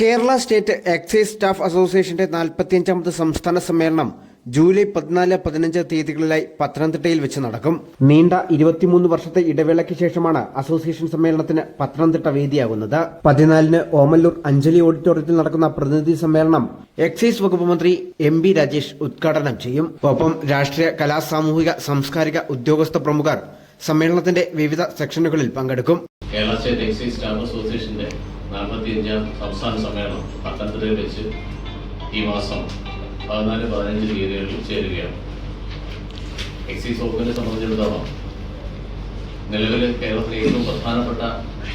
Kerala state excise staff അസോസിയേഷന്റെ നാൽപ്പത്തിയഞ്ചാമത് സംസ്ഥാന സമ്മേളനം ജൂലൈ പതിനാല് പതിനഞ്ച് തീയതികളിലായി പത്തനംതിട്ടയിൽ വെച്ച് നടക്കും. നീണ്ട ഇരുപത്തിമൂന്ന് വർഷത്തെ ഇടവേളയ്ക്ക് ശേഷമാണ് അസോസിയേഷൻ സമ്മേളനത്തിന് പത്തനംതിട്ട വേദിയാകുന്നത്. പതിനാലിന് ഓമല്ലൂർ അഞ്ജലി ഓഡിറ്റോറിയത്തിൽ നടക്കുന്ന പ്രതിനിധി സമ്മേളനം എക്സൈസ് വകുപ്പ് മന്ത്രി എം ബി രാജേഷ് ഉദ്ഘാടനം ചെയ്യും. ഒപ്പം രാഷ്ട്രീയ കലാ സാമൂഹിക സാംസ്കാരിക ഉദ്യോഗസ്ഥ പ്രമുഖർ സമ്മേളനത്തിന്റെ വിവിധ സെക്ഷനുകളിൽ പങ്കെടുക്കും. കേരള സ്റ്റേറ്റ് എക്സൈസ് സ്റ്റാഫ് അസോസിയേഷന്റെ നാൽപ്പത്തിയഞ്ചാം സംസ്ഥാന സമ്മേളനം പത്തനംതിട്ടയിൽ വെച്ച് ഈ മാസം പതിനാല് പതിനഞ്ച് തീയതികളിൽ ചേരുകയാണ്. എക്സൈസ് വകുപ്പിനെ സംബന്ധിച്ചിടത്തോളം നിലവിൽ കേരളത്തിലെ ഏറ്റവും പ്രധാനപ്പെട്ട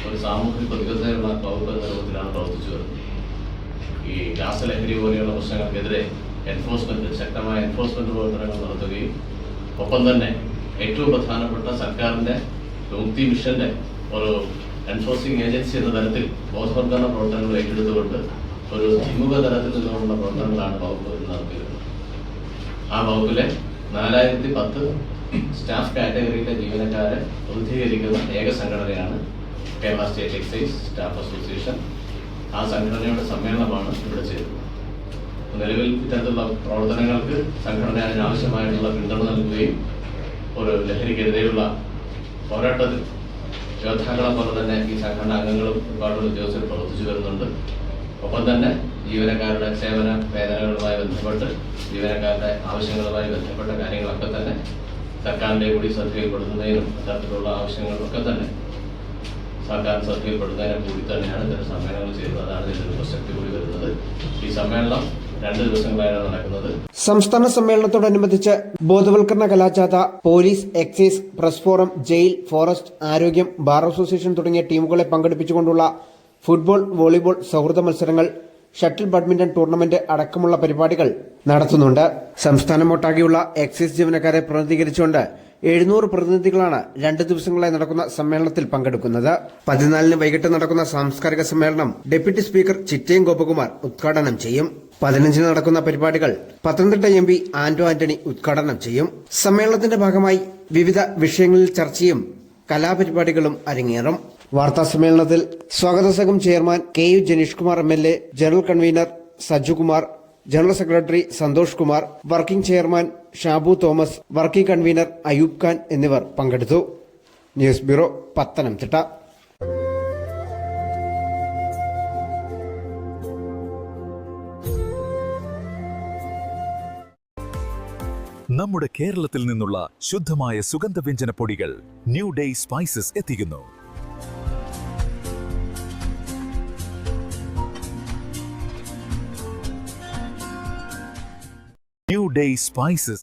ഒരു സാമൂഹിക പ്രതിബദ്ധതയുള്ള വകുപ്പ് എന്ന രൂപത്തിലാണ് പ്രവർത്തിച്ചു വരുന്നത്. ഈ രാസലഹരി പോലെയുള്ള പ്രശ്നങ്ങൾക്കെതിരെ എൻഫോഴ്സ്മെന്റ് ശക്തമായ എൻഫോഴ്സ്മെന്റ് പ്രവർത്തനങ്ങൾ നടത്തുകയും ഒപ്പം തന്നെ ഏറ്റവും പ്രധാനപ്പെട്ട സർക്കാരിന്റെ മുക്തി മിഷന്റെ ഒരു എൻഫോഴ്സിംഗ് ഏജൻസി എന്ന തരത്തിൽ ബോധവൽക്കരണ പ്രവർത്തനങ്ങൾ ഏറ്റെടുത്തുകൊണ്ട് ഒരു ദ്വിമുഖ തലത്തിൽ നിന്നുകൊണ്ടുള്ള പ്രവർത്തനങ്ങളാണ് വകുപ്പ് നടത്തിയിരുന്നത്. ആ വകുപ്പിലെ നാലായിരത്തി പത്ത് സ്റ്റാഫ് കാറ്റഗറിയിലെ ജീവനക്കാരെ പ്രതിനിധീകരിക്കുന്ന ഏക സംഘടനയാണ് Kerala state excise staff association. ആ സംഘടനയുടെ സമ്മേളനമാണ് ഇവിടെ ചേരുന്നത്. നിലവിൽ ഇത്തരത്തിലുള്ള പ്രവർത്തനങ്ങൾക്ക് സംഘടന അതിനാവശ്യമായിട്ടുള്ള പിന്തുണ നൽകുകയും ഒരു ലഹരിക്കെതിരെയുള്ള പോരാട്ടത്തിൽ യോദ്ധാക്കളെ പോലെ തന്നെ ഈ സംഘടന അംഗങ്ങളും ഒരുപാട് ഉദ്യോഗസ്ഥർ പ്രവർത്തിച്ചു വരുന്നുണ്ട്. ഒപ്പം തന്നെ ജീവനക്കാരുടെ സേവന വേതനങ്ങളുമായി ബന്ധപ്പെട്ട് ജീവനക്കാരുടെ ആവശ്യങ്ങളുമായി ബന്ധപ്പെട്ട കാര്യങ്ങളൊക്കെ തന്നെ സർക്കാരിന്റെ കൂടി ശ്രദ്ധയിൽപ്പെടുത്തുന്നതിനും അത്തരത്തിലുള്ള ആവശ്യങ്ങളൊക്കെ തന്നെ സർക്കാർ ശ്രദ്ധയിൽപ്പെടുന്നതിനെ കൂടി തന്നെയാണ് ഇത്തരം സമ്മേളനങ്ങൾ ചെയ്യുന്നത്. അതാണ് ഇതിന്റെ ഒരു പ്രസക്തി കൂടി വരുന്നത്. ഈ സമ്മേളനം രണ്ട് ദിവസങ്ങളായാണ് നടക്കുന്നത്. സംസ്ഥാന സമ്മേളനത്തോടനുബന്ധിച്ച് ബോധവൽക്കരണ കലാജാഥ police excise press forum jail forest ആരോഗ്യം ബാർ അസോസിയേഷൻ തുടങ്ങിയ ടീമുകളെ പങ്കെടുപ്പിച്ചുകൊണ്ടുള്ള ഫുട്ബോൾ വോളിബോൾ സൗഹൃദ മത്സരങ്ങൾ ഷട്ടിൽ ബാഡ്മിന്റൺ ടൂർണമെന്റ് അടക്കമുള്ള പരിപാടികൾ നടത്തുന്നുണ്ട്. സംസ്ഥാനമൊട്ടാകെയുള്ള എക്സൈസ് ജീവനക്കാരെ പ്രതിനിധീകരിച്ചുകൊണ്ട് എഴുന്നൂറ് പ്രതിനിധികളാണ് രണ്ട് ദിവസങ്ങളായി നടക്കുന്ന സമ്മേളനത്തിൽ പങ്കെടുക്കുന്നത്. പതിനാലിന് വൈകിട്ട് നടക്കുന്ന സാംസ്കാരിക സമ്മേളനം ഡെപ്യൂട്ടി സ്പീക്കർ ചിറ്റയം ഗോപകുമാർ ഉദ്ഘാടനം ചെയ്യും. പതിനഞ്ചിന് നടക്കുന്ന പരിപാടികൾ പത്തനംതിട്ട എം പി ആന്റോ ആന്റണി ഉദ്ഘാടനം ചെയ്യും. സമ്മേളനത്തിന്റെ ഭാഗമായി വിവിധ വിഷയങ്ങളിൽ ചർച്ചയും കലാപരിപാടികളും അരങ്ങേറും. വാർത്താ സമ്മേളനത്തിൽ സ്വാഗത സംഘം chairman K U Janeesh Kumar M L A general convener Sajukumar general secretary Santhosh Kumar working chairman Shabu Thomas working convener Ayoob Khan എന്നിവർ പങ്കെടുത്തു. News bureau Pathanamthitta. നമ്മുടെ കേരളത്തിൽ നിന്നുള്ള ശുദ്ധമായ സുഗന്ധവ്യഞ്ജന പൊടികൾ ന്യൂ ഡേ സ്പൈസസ് എത്തിക്കുന്നു. New day spices